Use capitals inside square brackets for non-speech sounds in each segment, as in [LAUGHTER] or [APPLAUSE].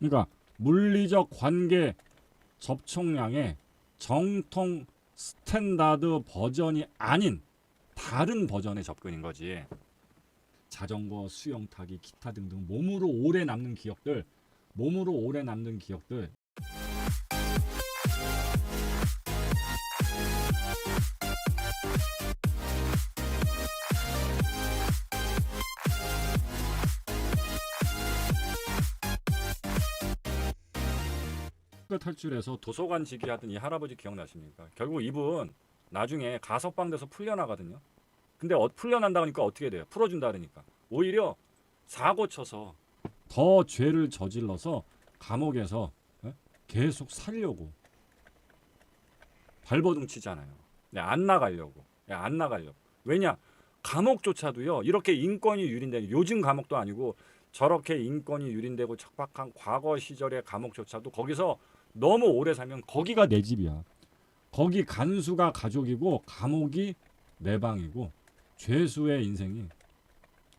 그러니까 물리적 관계 접촉량의 정통 스탠다드 버전이 아닌 다른 버전의 접근인 거지. 자전거, 수영 타기, 기타 등등 몸으로 오래 남는 기억들, 몸으로 오래 남는 기억들. 학교 탈출해서 도서관 지기 하던 이 할아버지 기억나십니까? 결국 이분 나중에 가석방 돼서 풀려나거든요. 근데 어, 풀려난다 그러니까 어떻게 돼요? 풀어준다 그러니까 오히려 사고 쳐서 더 죄를 저질러서 감옥에서 예? 계속 살려고 발버둥 치잖아요. 네, 안 나가려고. 네, 안 나가려고. 왜냐? 감옥조차도요. 이렇게 인권이 유린되는 요즘 감옥도 아니고 저렇게 인권이 유린되고 척박한 과거 시절의 감옥조차도 거기서 너무 오래 살면 거기가 내 집이야. 거기 간수가 가족이고 감옥이 내 방이고 죄수의 인생이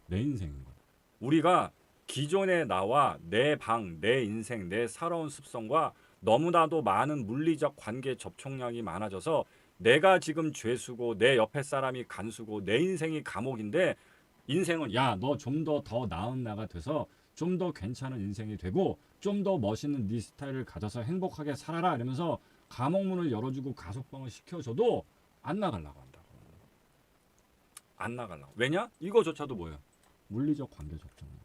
내 인생인 거야. 우리가 기존의 나와 내 방, 내 인생, 내 살아온 습성과 너무나도 많은 물리적 관계 접촉량이 많아져서 내가 지금 죄수고 내 옆에 사람이 간수고 내 인생이 감옥인데 인생은 야 너 좀 더 더 나은 나가 돼서 좀 더 괜찮은 인생이 되고 좀 더 멋있는 네 스타일을 가져서 행복하게 살아라 이러면서 감옥 문을 열어주고 가석방을 시켜줘도 안 나가려고 한다고. 안 나가려고. 왜냐? 이거조차도 뭐예요? 물리적 관계 접촉량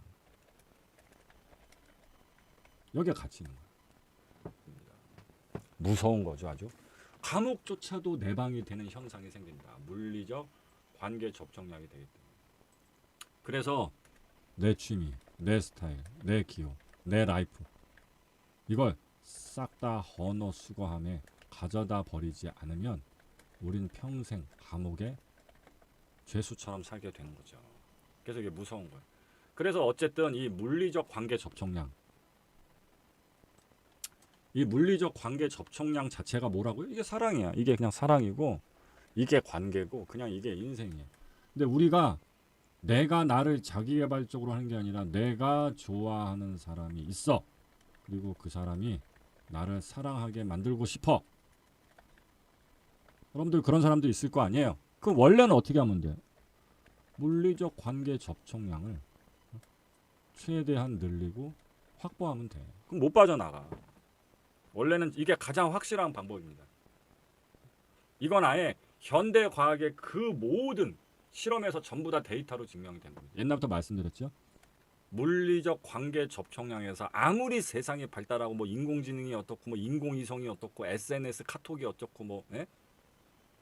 여기에 갇혀 있는 거야 무서운 거죠 아주. 감옥조차도 내 방이 되는 현상이 생긴다. 물리적 관계 접촉량이 되기 때문에 그래서 내 취미, 내 스타일, 내 기호, 내 라이프 이걸 싹 다 헌어 수거함에 가져다 버리지 않으면 우린 평생 감옥에 죄수처럼 살게 되는 거죠. 그래서 이게 무서운 거예요. 그래서 어쨌든 이 물리적 관계 접촉량 이 물리적 관계 접촉량 자체가 뭐라고요? 이게 사랑이야. 이게 그냥 사랑이고 이게 관계고 그냥 이게 인생이에요. 근데 우리가 내가 나를 자기개발적으로 하는 게 아니라 내가 좋아하는 사람이 있어. 그리고 그 사람이 나를 사랑하게 만들고 싶어. 여러분들 그런 사람도 있을 거 아니에요. 그 원래는 어떻게 하면 돼? 물리적 관계 접촉량을 최대한 늘리고 확보하면 돼. 그럼 못 빠져나가. 원래는 이게 가장 확실한 방법입니다. 이건 아예 현대 과학의 그 모든 실험에서 전부 다 데이터로 증명이 된 겁니다. 옛날부터 말씀드렸죠. 물리적 관계 접촉량에서 아무리 세상이 발달하고 뭐 인공지능이 어떻고 뭐 인공위성이 어떻고 SNS 카톡이 어쩌고 뭐 예?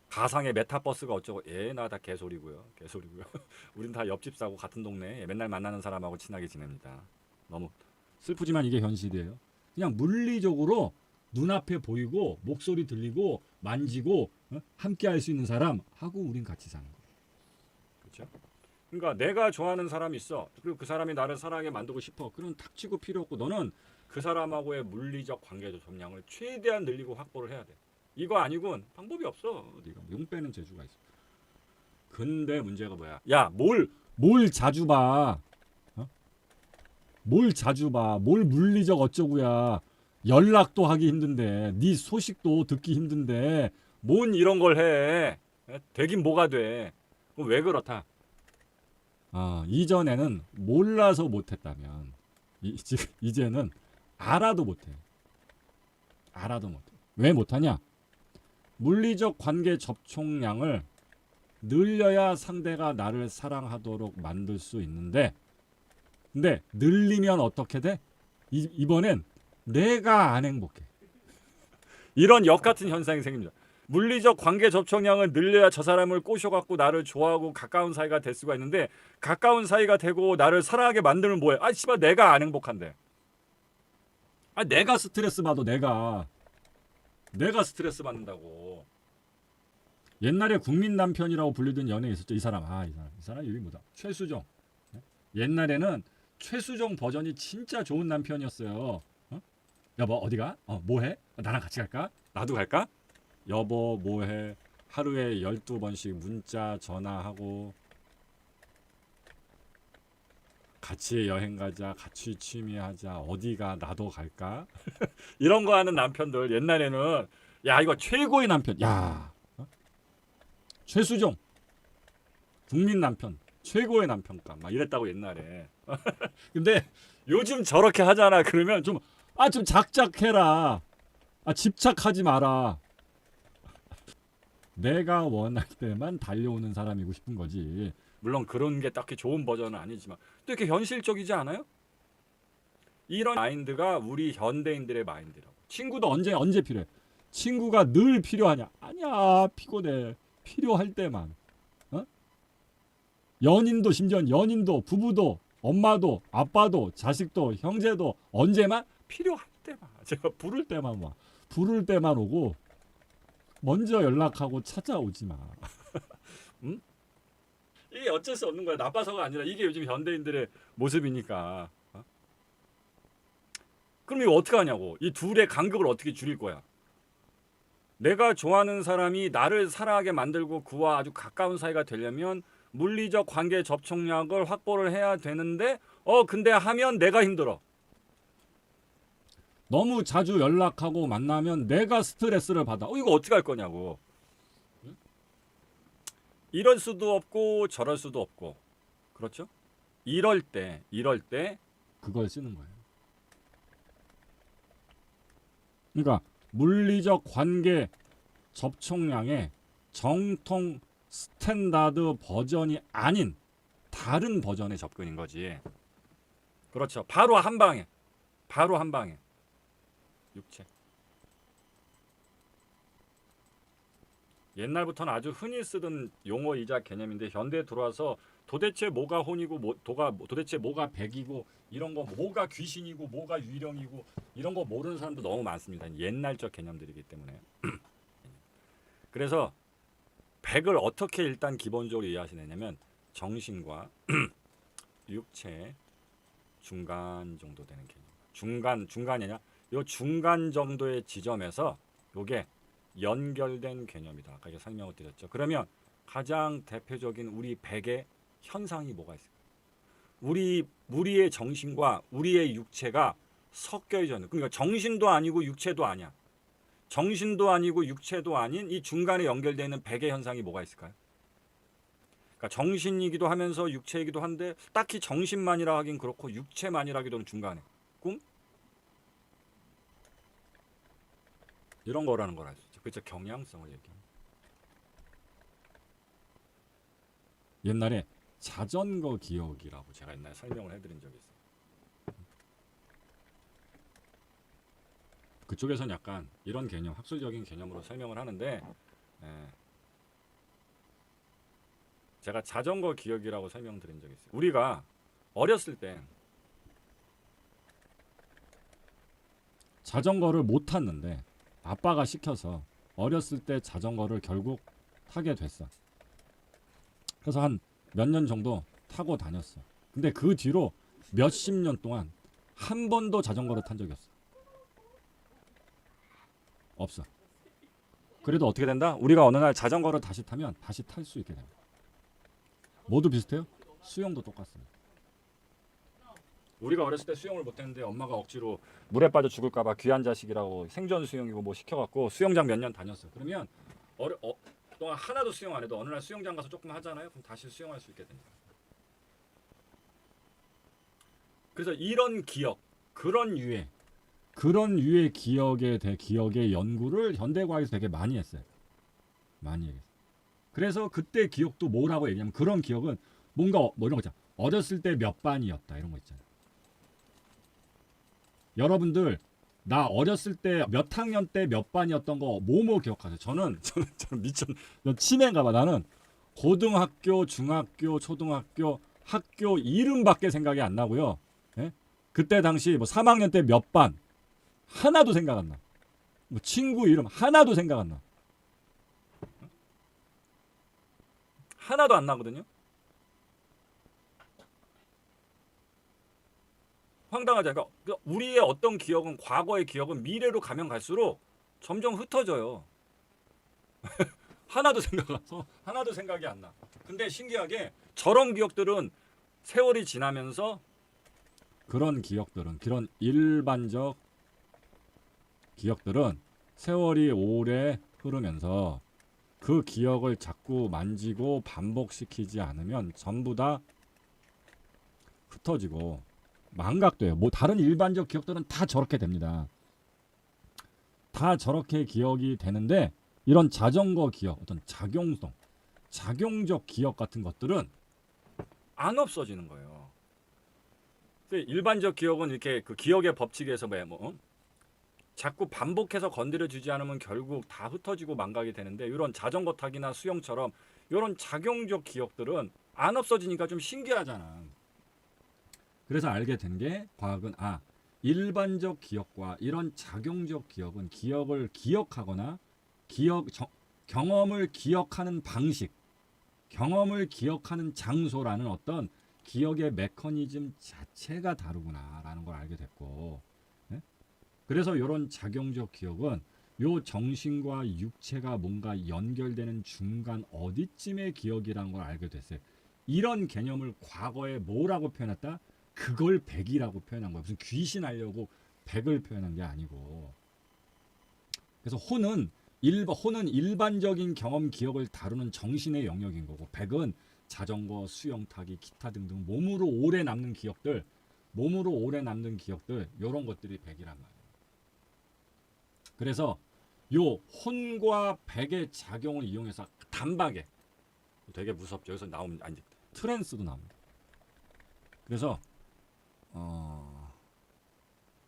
가상의 메타버스가 어쩌고 예 나 다 개소리고요. 개소리고요. [LAUGHS] 우린 다 옆집 사고 같은 동네 맨날 만나는 사람하고 친하게 지냅니다. 너무 슬프지만 이게 현실이에요. 그냥 물리적으로 눈앞에 보이고 목소리 들리고 만지고 어? 함께 할 수 있는 사람하고 우린 같이 사는 그렇죠? 그러니까 내가 좋아하는 사람이 있어. 그리고 그 사람이 나를 사랑하게 만들고 싶어. 그럼 탁치고 필요 없고 너는 그 사람하고의 물리적 관계적 점량을 최대한 늘리고 확보를 해야 돼. 이거 아니군 방법이 없어. 네가 용 빼는 재주가 있어. 근데 문제가 뭐야? 야, 뭘 뭘 자주 봐? 어? 뭘 자주 봐? 뭘 물리적 어쩌고야? 연락도 하기 힘든데, 네 소식도 듣기 힘든데, 뭔 이런 걸 해? 에? 되긴 뭐가 돼? 그럼 왜 그렇다? 아, 이전에는 몰라서 못했다면 이, 이제는 알아도 못해. 알아도 못해. 왜 못하냐? 물리적 관계 접촉량을 늘려야 상대가 나를 사랑하도록 만들 수 있는데, 근데 늘리면 어떻게 돼? 이, 이번엔 내가 안 행복해. 이런 역 같은 현상이 생깁니다. 물리적 관계 접촉량을 늘려야 저 사람을 꼬셔갖고 나를 좋아하고 가까운 사이가 될 수가 있는데 가까운 사이가 되고 나를 사랑하게 만들면 뭐해? 아 씨발 내가 안 행복한데. 아 내가 스트레스 받아 내가 내가 스트레스 받는다고. 옛날에 국민 남편이라고 불리던 연예 있었죠 이 사람 아이 사람 이 사람 이름이 뭐다 최수정 네? 옛날에는 최수정 버전이 진짜 좋은 남편이었어요 어? 여보 어디가 어 뭐해 어, 나랑 같이 갈까 나도 갈까 여보 뭐해 하루에 12번씩 문자 전화하고 같이 여행 가자, 같이 취미 하자, 어디가 나도 갈까? [LAUGHS] 이런 거 하는 남편들 옛날에는 야 이거 최고의 남편, 야 어? 최수종 국민 남편 최고의 남편감 막 이랬다고 옛날에. [LAUGHS] 근데 요즘 저렇게 하잖아. 그러면 좀 아좀 작작해라. 아 집착하지 마라. 내가 원할 때만 달려오는 사람이고 싶은 거지. 물론 그런 게 딱히 좋은 버전은 아니지만 또 이렇게 현실적이지 않아요? 이런 마인드가 우리 현대인들의 마인드라고. 친구도 언제 언제 필요해? 친구가 늘 필요하냐? 아니야 피곤해. 필요할 때만. 어? 연인도 심지어 연인도 부부도 엄마도 아빠도 자식도 형제도 언제만 필요할 때만. 제가 부를 때만 와. 부를 때만 오고 먼저 연락하고 찾아오지 마. [LAUGHS] 응? 이게 어쩔 수 없는 거야. 나빠서가 아니라 이게 요즘 현대인들의 모습이니까. 어? 그럼 이거 어떻게 하냐고. 이 둘의 간극을 어떻게 줄일 거야? 내가 좋아하는 사람이 나를 사랑하게 만들고 그와 아주 가까운 사이가 되려면 물리적 관계 접촉력을 확보를 해야 되는데 어 근데 하면 내가 힘들어. 너무 자주 연락하고 만나면 내가 스트레스를 받아. 어 이거 어떻게 할 거냐고. 응? 이럴 수도 없고 저럴 수도 없고. 그렇죠? 이럴 때 이럴 때 그걸 쓰는 거예요. 그러니까 물리적 관계 접촉량의 정통 스탠다드 버전이 아닌 다른 버전의 접근인 거지. 그렇죠. 바로 한 방에. 바로 한 방에. 육체. 옛날부터는 아주 흔히 쓰던 용어이자 개념인데 현대에 들어와서 도대체 뭐가 혼이고 뭐, 도가 도대체 뭐가 백이고 이런 거 뭐가 귀신이고 뭐가 유령이고 이런 거 모르는 사람도 너무 많습니다. 옛날적 개념들이기 때문에. [CLEARS THROAT] 그래서 백을 어떻게 일단 기본적으로 이해하시느냐면 정신과 [CLEARS THROAT] 육체 중간 정도 되는 개념. 중간 중간이냐? 요 중간 정도의 지점에서 요게 연결된 개념이다. 아까 설명을 드렸죠. 그러면 가장 대표적인 우리 백의 현상이 뭐가 있을까? 우리 우리의 정신과 우리의 육체가 섞여 있는 그러니까 정신도 아니고 육체도 아니야. 정신도 아니고 육체도 아닌 이 중간에 연결되어 있는 백의 현상이 뭐가 있을까요? 그러니까 정신이기도 하면서 육체이기도 한데 딱히 정신만이라 하긴 그렇고 육체만이라 하기도는 중간에 꿈 이런 거라는 걸 알 수 있죠. 그렇죠. 경향성을 얘기합니다. 옛날에 자전거 기억이라고 제가 옛날에 설명을 해드린 적이 있어요. 그쪽에선 약간 이런 개념, 학술적인 개념으로 설명을 하는데 예. 제가 자전거 기억이라고 설명드린 적이 있어요. 우리가 어렸을 때 자전거를 못 탔는데 아빠가 시켜서 어렸을 때 자전거를 결국 타게 됐어. 그래서 한 몇 년 정도 타고 다녔어. 근데 그 뒤로 몇십 년 동안 한 번도 자전거를 탄 적이 없어. 없어. 그래도 어떻게 된다? 우리가 어느 날 자전거를 다시 타면 다시 탈 수 있게 됩니다. 모두 비슷해요? 수영도 똑같습니다. 우리가 어렸을 때 수영을 못했는데 엄마가 억지로 물에 빠져 죽을까봐 귀한 자식이라고 생존 수영이고 뭐 시켜갖고 수영장 몇 년 다녔어. 그러면 어려 어, 동안 하나도 수영 안 해도 어느 날 수영장 가서 조금 하잖아요. 그럼 다시 수영할 수 있게 됩니다. 그래서 이런 기억, 그런 유의, 그런 유의 기억에 대 기억의 연구를 현대과학에서 되게 많이 했어요. 많이 했어요. 그래서 그때 기억도 뭐라고 얘기하면 그런 기억은 뭔가 어- 뭐 이런 거 있잖아. 어렸을 때 몇 반이었다 이런 거 있잖아. 여러분들 나 어렸을 때 몇 학년 때 몇 반이었던 거 뭐뭐 기억하세요? 저는 [LAUGHS] 저는 저는 미쳤 치매인가 봐. 나는 고등학교, 중학교, 초등학교 학교 이름밖에 생각이 안 나고요. 예? 그때 당시 뭐 3학년 때 몇 반 하나도 생각 안 나. 뭐 친구 이름 하나도 생각 안 나. 하나도 안 나거든요. 황당하지 않을까? 그러니까 우리의 어떤 기억은 과거의 기억은 미래로 가면 갈수록 점점 흩어져요. [LAUGHS] 하나도 생각 안 나. 하나도 생각이 안 나. 근데 신기하게 저런 기억들은 세월이 지나면서 그런 기억들은 그런 일반적 기억들은 세월이 오래 흐르면서 그 기억을 자꾸 만지고 반복시키지 않으면 전부 다 흩어지고 망각돼요. 뭐 다른 일반적 기억들은 다 저렇게 됩니다. 다 저렇게 기억이 되는데 이런 자전거 기억, 어떤 작용성, 작용적 기억 같은 것들은 안 없어지는 거예요. 일반적 기억은 이렇게 그 기억의 법칙에서 뭐, 뭐 어? 자꾸 반복해서 건드려 주지 않으면 결국 다 흩어지고 망각이 되는데 이런 자전거 타기나 수영처럼 이런 작용적 기억들은 안 없어지니까 좀 신기하잖아. 그래서 알게 된 게 과학은 아 일반적 기억과 이런 작용적 기억은 기억을 기억하거나 기억 정- 경험을 기억하는 방식, 경험을 기억하는 장소라는 어떤 기억의 메커니즘 자체가 다르구나라는 걸 알게 됐고, 예? 그래서 이런 작용적 기억은 요 정신과 육체가 뭔가 연결되는 중간 어디쯤의 기억이라는 걸 알게 됐어요. 이런 개념을 과거에 뭐라고 표현했다? 그걸 백이라고 표현한 거예요. 무슨 귀신 하려고 백을 표현한 게 아니고. 그래서 혼은 일반 혼은 일반적인 경험 기억을 다루는 정신의 영역인 거고 백은 자전거, 수영 타기, 기타 등등 몸으로 오래 남는 기억들, 몸으로 오래 남는 기억들 이런 것들이 백이란 말이에요. 그래서 요 혼과 백의 작용을 이용해서 단박에 되게 무섭죠. 여기서 나오면 아니 트랜스도 나옵니다. 그래서 어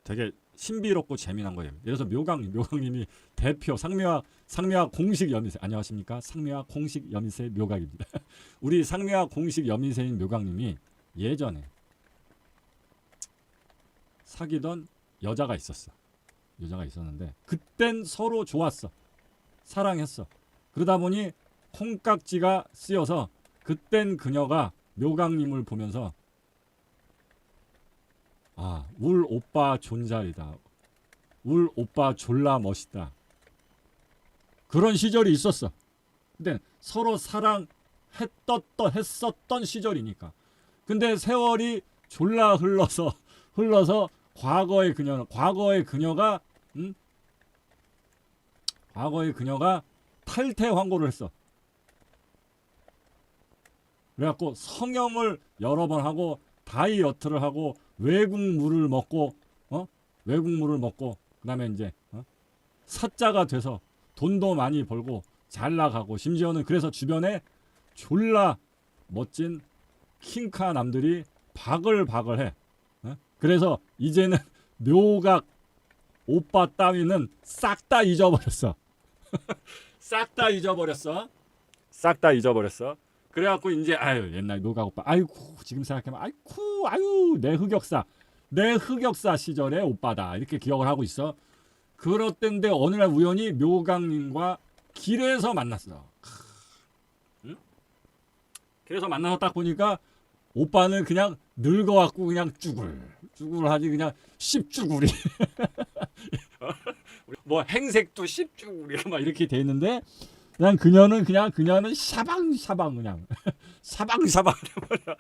되게 신비롭고 재미난 거예요. 예를 들어서 묘강 묘강님이 대표 상묘학 상묘학 공식 여미새 안녕하십니까? 상묘학 공식 여미새 묘각입니다. [LAUGHS] 우리 상묘학 공식 여미새인 묘강님이 예전에 사귀던 여자가 있었어. 여자가 있었는데 그땐 서로 좋았어. 사랑했어. 그러다 보니 콩깍지가 쓰여서 그땐 그녀가 묘강님을 보면서 아, 울 오빠 존잘이다. 울 오빠 졸라 멋있다. 그런 시절이 있었어. 근데 서로 사랑했던 했었던 시절이니까. 근데 세월이 졸라 흘러서 흘러서 과거의 그녀는 과거의 그녀가 음? 과거의 그녀가 탈퇴 환고를 했어. 그래갖고 성형을 여러 번 하고 다이어트를 하고 외국 물을 먹고 어 외국 물을 먹고 그다음에 이제 어? 사자가 돼서 돈도 많이 벌고 잘 나가고 심지어는 그래서 주변에 졸라 멋진 킹카 남들이 바글바글 해. 어? 그래서 이제는 [LAUGHS] 묘각 오빠 따위는 싹 다 잊어버렸어. [LAUGHS] 싹 다 잊어버렸어. 싹 다 잊어버렸어. 그래갖고 이제 아유 옛날 노각 오빠 아이고 지금 생각하면 아이쿠 아유 내 흑역사 내 흑역사 시절의 오빠다 이렇게 기억을 하고 있어. 그렇던데 어느 날 우연히 묘강님과 길에서 만났어. 크. 응? 길에서 만나서 딱 보니까 오빠는 그냥 늙어갖고 그냥 쭈글 쭈글하지 그냥 씹쭈구리 [LAUGHS] 뭐 행색도 씹쭈구리 막 이렇게 돼 있는데 그냥 그녀는 그냥 그녀는 샤방샤방 그냥 [LAUGHS] 샤방샤방 말이야.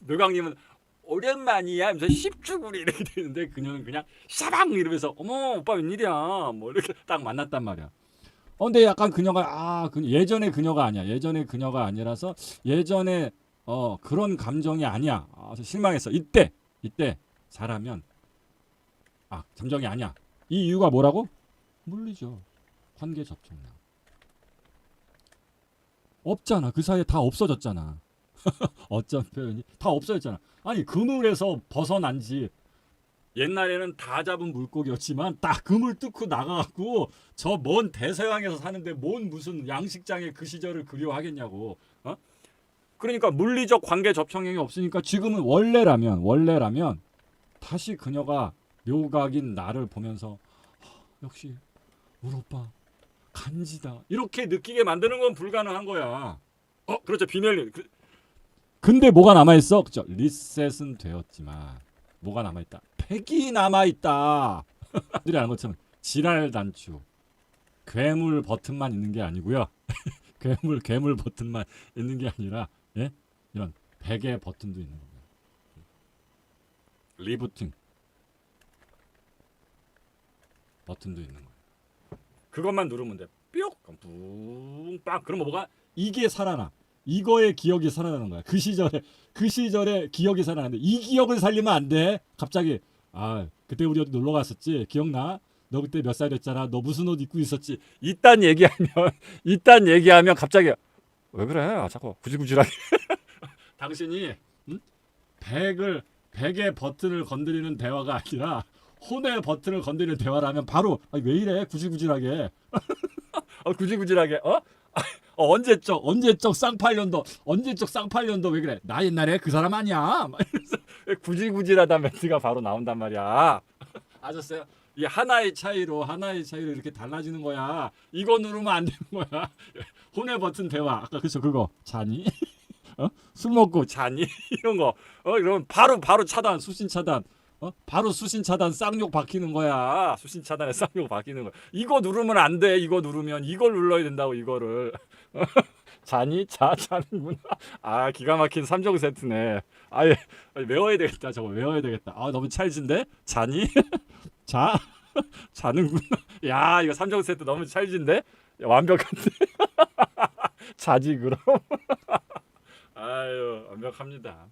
묘강님은 [LAUGHS] 오랜만이야 하면서 씹쭈구리 이렇게 되는데 그녀는 그냥 샤방 이러면서 어머 오빠 웬일이야 뭐 이렇게 딱 만났단 말이야. 어 근데 약간 그녀가 아 그, 예전에 그녀가 아니야. 예전에 그녀가 아니라서 예전에 어 그런 감정이 아니야. 아, 실망했어. 이때 이때 잘하면 아 감정이 아니야. 이 이유가 뭐라고? 물리죠. 관계 접촉량. 없잖아. 그 사이에 다 없어졌잖아. [LAUGHS] 어쩜 표현이 다 없어졌잖아. 아니 그물에서 벗어난 지 옛날에는 다 잡은 물고기였지만 딱 그물 뚫고 나가갖고 저 먼 대서양에서 사는데 뭔 무슨 양식장에 그 시절을 그리워하겠냐고. 어? 그러니까 물리적 관계 접촉력이 없으니까 지금은 원래라면 원래라면 다시 그녀가 묘각인 나를 보면서 하, 역시 우리 오빠 간지다 이렇게 느끼게 만드는 건 불가능한 거야. 어 그렇죠 비멜리. 그, 근데 뭐가 남아 있어? 그죠 리셋은 되었지만 뭐가 남아 있다. 팩이 남아 있다. 들이 아는 것처럼 지랄 단추 괴물 버튼만 있는 게 아니고요. [LAUGHS] 괴물 괴물 버튼만 있는 게 아니라 예 이런 베개 버튼도 있는 겁니다. 리부팅 버튼도 있는 거예요. 그것만 누르면 돼. 뿅! 그럼 뿡빵. 그러면 뭐가 이게 살아나. 이거의 기억이 살아나는 거야. 그 시절에 그 시절에 기억이 살아나는데 이 기억을 살리면 안 돼. 갑자기 아 그때 우리 어디 놀러 갔었지. 기억나? 너 그때 몇 살이었잖아. 너 무슨 옷 입고 있었지. 이딴 얘기하면 [LAUGHS] 이딴 얘기하면 갑자기 왜 그래? 아, 자꾸 구질구질하게. [LAUGHS] 당신이 응? 백을 백의 버튼을 건드리는 대화가 아니라 혼의 버튼을 건드리는 대화라면 바로 아, 왜 이래? 구질구질하게. 어, [LAUGHS] 구질구질하게 어? [LAUGHS] 어 언제적 언제적 쌍팔년도 언제적 쌍팔년도 왜 그래? 나 옛날에 그 사람 아니야. [LAUGHS] 구질구질하다 멘트가 바로 나온단 말이야. 아셨어요? 이 하나의 차이로 하나의 차이로 이렇게 달라지는 거야. 이거 누르면 안 되는 거야. 혼의 버튼 대화. 아까 그쵸? 그거. 자니? 어? 술 먹고 자니? 이런 거. 어 이러면 바로 바로 차단 수신 차단 어? 바로 수신 차단 쌍욕 박히는 거야. 수신 차단에 쌍욕 박히는 거야. 이거 누르면 안 돼. 이거 누르면 이걸 눌러야 된다고 이거를. [LAUGHS] 자니 자 자는구나. 아 기가 막힌 3종 세트네. 아예 외워야 되겠다 저거. 외워야 되겠다. 아 너무 찰진데? 자니 [LAUGHS] 자 [LAUGHS] 자는구나. 야 이거 3종 세트 너무 찰진데? 야, 완벽한데? 자지 그럼? 아유 완벽합니다.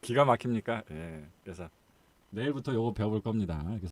기가 막힙니까? 예. 그래서 내일부터 요거 배워볼 겁니다. 이렇게